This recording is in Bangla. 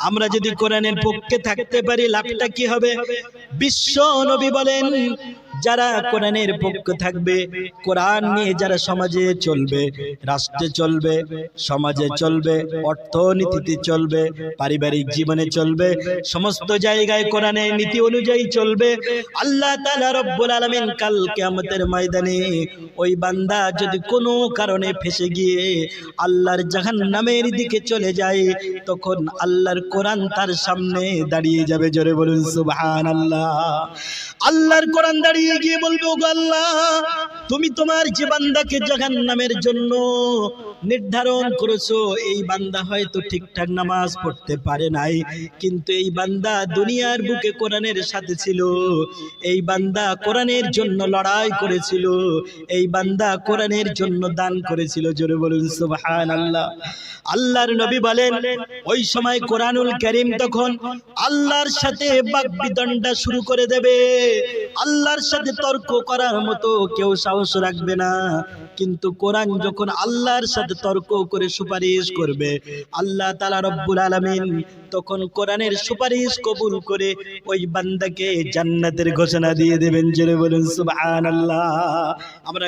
আমরা যদি কোরআনের পক্ষে থাকতে পারি লাভটা কি হবে? বিশ্ব নবী বলেন যারা কোরআনের পক্ষ থাকবে কোরআন নিয়ে যারা সমাজে চলবে রাষ্ট্রে চলবে সমাজে চলবে অর্থনীতিতে চলবে পারিবারিক জীবনে চলবে সমস্ত জায়গায় কোরআনের নীতি অনুযায়ী চলবে। আল্লাহ তালা রব্বুল আলামিন কাল কিয়ামতের ময়দানে ওই বান্দা যদি কোনো কারণে ফেসে গিয়ে আল্লাহর জাহান নামের দিকে চলে যায় তখন আল্লাহর কোরআন তার সামনে দাঁড়িয়ে যাবে। জোরে বলুন সুবাহ আল্লাহ আল্লাহর কোরআন দাঁড়িয়ে গিয়ে বলবে, ওগো আল্লাহ, তুমি তোমার যে বান্দাকে জাহান্নামের জন্য নির্ধারণ করেছ, এই বান্দা হয়তো ঠিকঠাক নামাজ পড়তে পারে নাই। কিন্তু এই বান্দা দুনিয়ার বুকে কোরআনের সাথে ছিল, এই বান্দা কোরআনের জন্য লড়াই করেছিল, এই বান্দা কোরআনের জন্য দান করেছিল। জোরে বলুন, সুবহানাল্লাহ। আল্লাহর নবী বলেন, ওই সময় কোরআনুল করিম তখন আল্লাহর সাথে বাগবিদণ্ডা শুরু করে দেবে। আল্লাহর সাথে তর্ক করার মতো কেউ সাহস রাখবে না। কিন্তু কোরআন যখন আল্লাহর সাথে তর্ক করে সুপারিশ করবে, আল্লাহ তালা রব্বুল আলমিন তখন কোরআনের সুপারিশ কবুল করে ওই বান্দাকে জান্নাতের ঘোষণা দিয়ে দেবেন। জোরে বলুন আল্লাহ আমরা